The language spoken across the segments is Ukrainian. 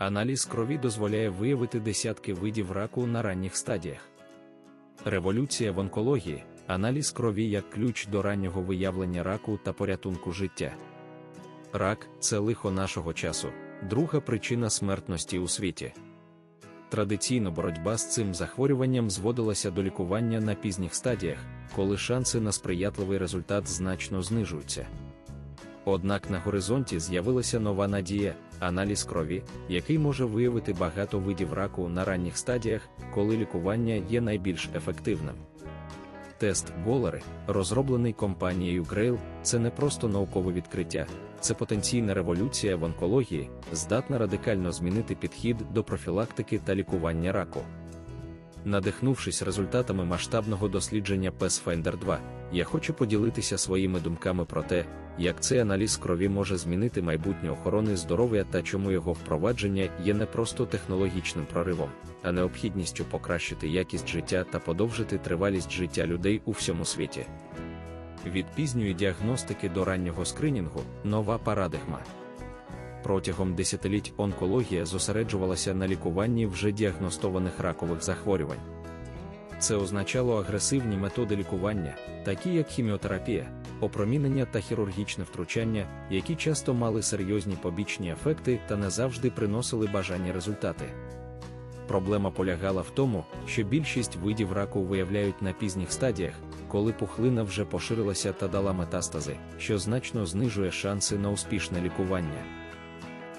Аналіз крові дозволяє виявити десятки видів раку на ранніх стадіях. Революція в онкології аналіз крові як ключ до раннього виявлення раку та порятунку життя. Рак це лихо нашого часу, друга причина смертності у світі. Традиційно боротьба з цим захворюванням зводилася до лікування на пізніх стадіях, коли шанси на сприятливий результат значно знижуються. Однак на горизонті з'явилася нова надія, аналіз крові, який може виявити багато видів раку на ранніх стадіях, коли лікування є найбільш ефективним. Тест Голери, розроблений компанією Грейл, це не просто наукове відкриття, це потенційна революція в онкології, здатна радикально змінити підхід до профілактики та лікування раку. Надихнувшись результатами масштабного дослідження PathFinder 2, я хочу поділитися своїми думками про те, як цей аналіз крові може змінити майбутнє охорони здоров'я та чому його впровадження є не просто технологічним проривом, а необхідністю покращити якість життя та подовжити тривалість життя людей у всьому світі. Від пізньої діагностики до раннього скринінгу нова парадигма. Протягом десятиліть онкологія зосереджувалася на лікуванні вже діагностованих ракових захворювань. Це означало агресивні методи лікування, такі як хіміотерапія, опромінення та хірургічне втручання, які часто мали серйозні побічні ефекти та не завжди приносили бажані результати. Проблема полягала в тому, що більшість видів раку виявляють на пізніх стадіях, коли пухлина вже поширилася та дала метастази, що значно знижує шанси на успішне лікування.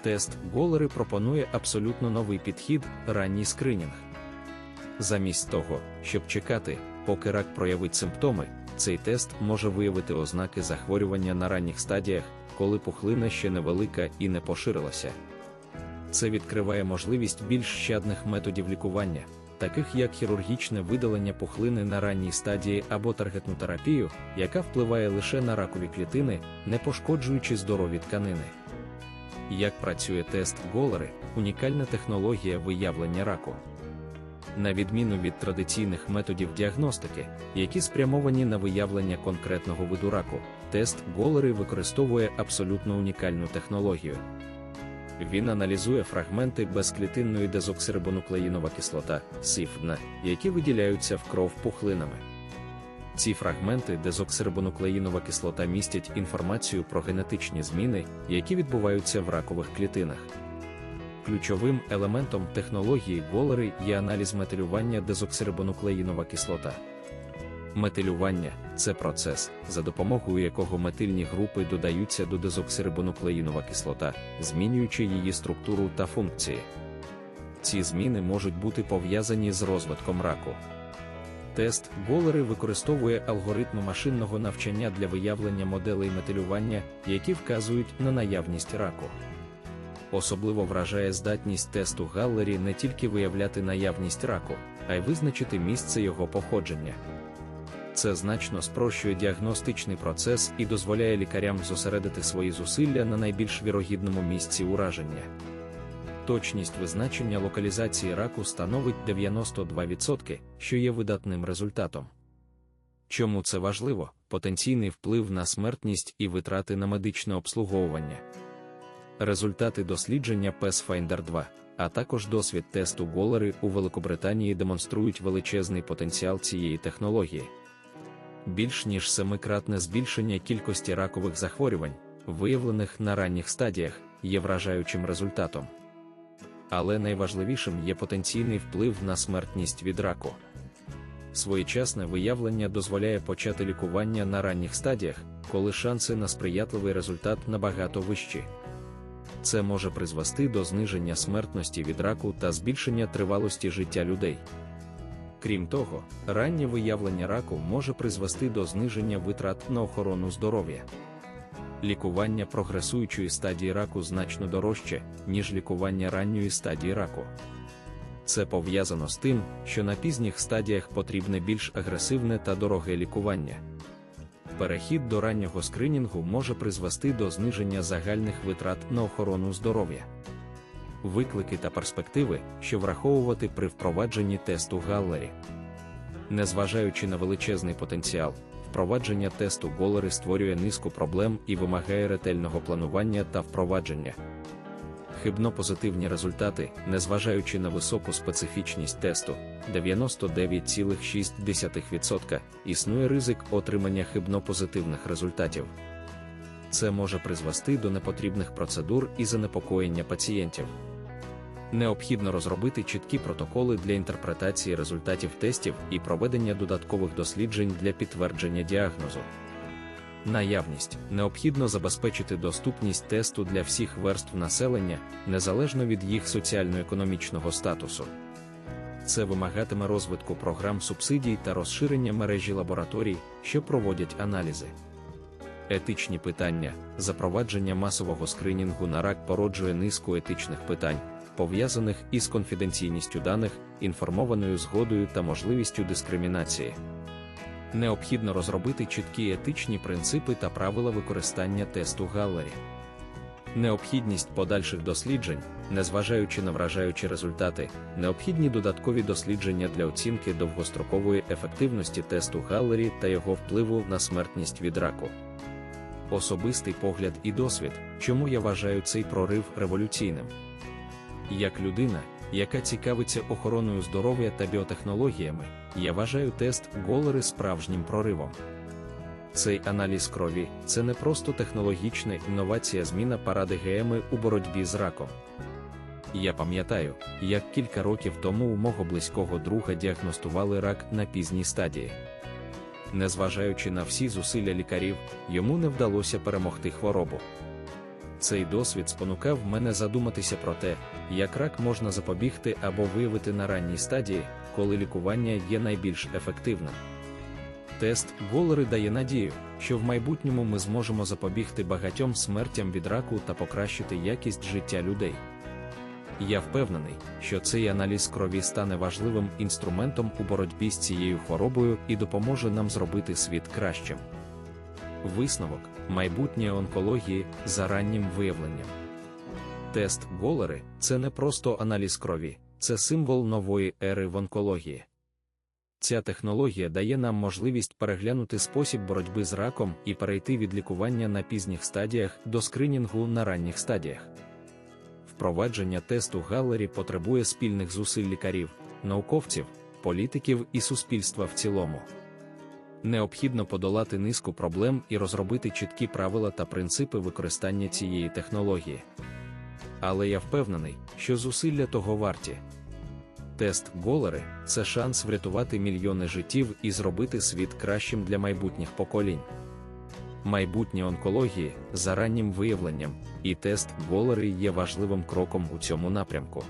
Тест Голери пропонує абсолютно новий підхід ранній скринінг. Замість того, щоб чекати, поки рак проявить симптоми, цей тест може виявити ознаки захворювання на ранніх стадіях, коли пухлина ще невелика і не поширилася. Це відкриває можливість більш щадних методів лікування, таких як хірургічне видалення пухлини на ранній стадії або таргетну терапію, яка впливає лише на ракові клітини, не пошкоджуючи здорові тканини. Як працює тест Голери, унікальна технологія виявлення раку. На відміну від традиційних методів діагностики, які спрямовані на виявлення конкретного виду раку, тест Голери використовує абсолютно унікальну технологію. Він аналізує фрагменти безклітинної дезоксирибонуклеїнова кислота СІФДН, які виділяються в кров пухлинами. Ці фрагменти дезоксирибонуклеїнова кислота містять інформацію про генетичні зміни, які відбуваються в ракових клітинах. Ключовим елементом технології Голери є аналіз метилювання дезоксирибонуклеїнова кислота. Метилювання це процес, за допомогою якого метильні групи додаються до дезоксирибонуклеїнова кислота, змінюючи її структуру та функції. Ці зміни можуть бути пов'язані з розвитком раку. Тест Голери використовує алгоритми машинного навчання для виявлення моделей метилювання, які вказують на наявність раку. Особливо вражає здатність тесту Галлері не тільки виявляти наявність раку, а й визначити місце його походження. Це значно спрощує діагностичний процес і дозволяє лікарям зосередити свої зусилля на найбільш вірогідному місці ураження. Точність визначення локалізації раку становить 92%, що є видатним результатом. Чому це важливо? Потенційний вплив на смертність і витрати на медичне обслуговування. Результати дослідження PathFinder 2, а також досвід тесту Голери у Великобританії демонструють величезний потенціал цієї технології. Більш ніж семикратне збільшення кількості ракових захворювань, виявлених на ранніх стадіях, є вражаючим результатом. Але найважливішим є потенційний вплив на смертність від раку. Своєчасне виявлення дозволяє почати лікування на ранніх стадіях, коли шанси на сприятливий результат набагато вищі. Це може призвести до зниження смертності від раку та збільшення тривалості життя людей. Крім того, раннє виявлення раку може призвести до зниження витрат на охорону здоров'я. Лікування прогресуючої стадії раку значно дорожче, ніж лікування ранньої стадії раку. Це пов'язано з тим, що на пізніх стадіях потрібне більш агресивне та дороге лікування. Перехід до раннього скринінгу може призвести до зниження загальних витрат на охорону здоров'я. Виклики та перспективи, що враховувати при впровадженні тесту Галлері. Незважаючи на величезний потенціал, впровадження тесту Голери створює низку проблем і вимагає ретельного планування та впровадження. Хибно-позитивні результати, незважаючи на високу специфічність тесту 99,6%, існує ризик отримання хибно-позитивних результатів. Це може призвести до непотрібних процедур і занепокоєння пацієнтів. Необхідно розробити чіткі протоколи для інтерпретації результатів тестів і проведення додаткових досліджень для підтвердження діагнозу. Наявність необхідно забезпечити доступність тесту для всіх верств населення незалежно від їх соціально-економічного статусу. Це вимагатиме розвитку програм субсидій та розширення мережі лабораторій, що проводять аналізи. Етичні питання, запровадження масового скринінгу на рак породжує низку етичних питань, пов'язаних із конфіденційністю даних, інформованою згодою та можливістю дискримінації. Необхідно розробити чіткі етичні принципи та правила використання тесту Галлері. Необхідність подальших досліджень, незважаючи на вражаючі результати, необхідні додаткові дослідження для оцінки довгострокової ефективності тесту Галлері та його впливу на смертність від раку. Особистий погляд і досвід, чому я вважаю цей прорив революційним. Як людина, яка цікавиться охороною здоров'я та біотехнологіями, я вважаю тест Голери справжнім проривом. Цей аналіз крові це не просто технологічна інновація зміна паради парадигеми у боротьбі з раком. Я пам'ятаю, як кілька років тому у мого близького друга діагностували рак на пізній стадії. Незважаючи на всі зусилля лікарів, йому не вдалося перемогти хворобу. Цей досвід спонукав мене задуматися про те, як рак можна запобігти або виявити на ранній стадії, коли лікування є найбільш ефективним. Тест Голери дає надію, що в майбутньому ми зможемо запобігти багатьом смертям від раку та покращити якість життя людей. Я впевнений, що цей аналіз крові стане важливим інструментом у боротьбі з цією хворобою і допоможе нам зробити світ кращим. Висновок майбутнє онкології за раннім виявленням. Тест Голери це не просто аналіз крові, це символ нової ери в онкології. Ця технологія дає нам можливість переглянути спосіб боротьби з раком і перейти від лікування на пізніх стадіях до скринінгу на ранніх стадіях. Впровадження тесту Галлері потребує спільних зусиль лікарів, науковців, політиків і суспільства в цілому. Необхідно подолати низку проблем і розробити чіткі правила та принципи використання цієї технології. Але я впевнений, що зусилля того варті. Тест Голери це шанс врятувати мільйони життів і зробити світ кращим для майбутніх поколінь. Майбутнє онкології за раннім виявленням, і тест Голери є важливим кроком у цьому напрямку.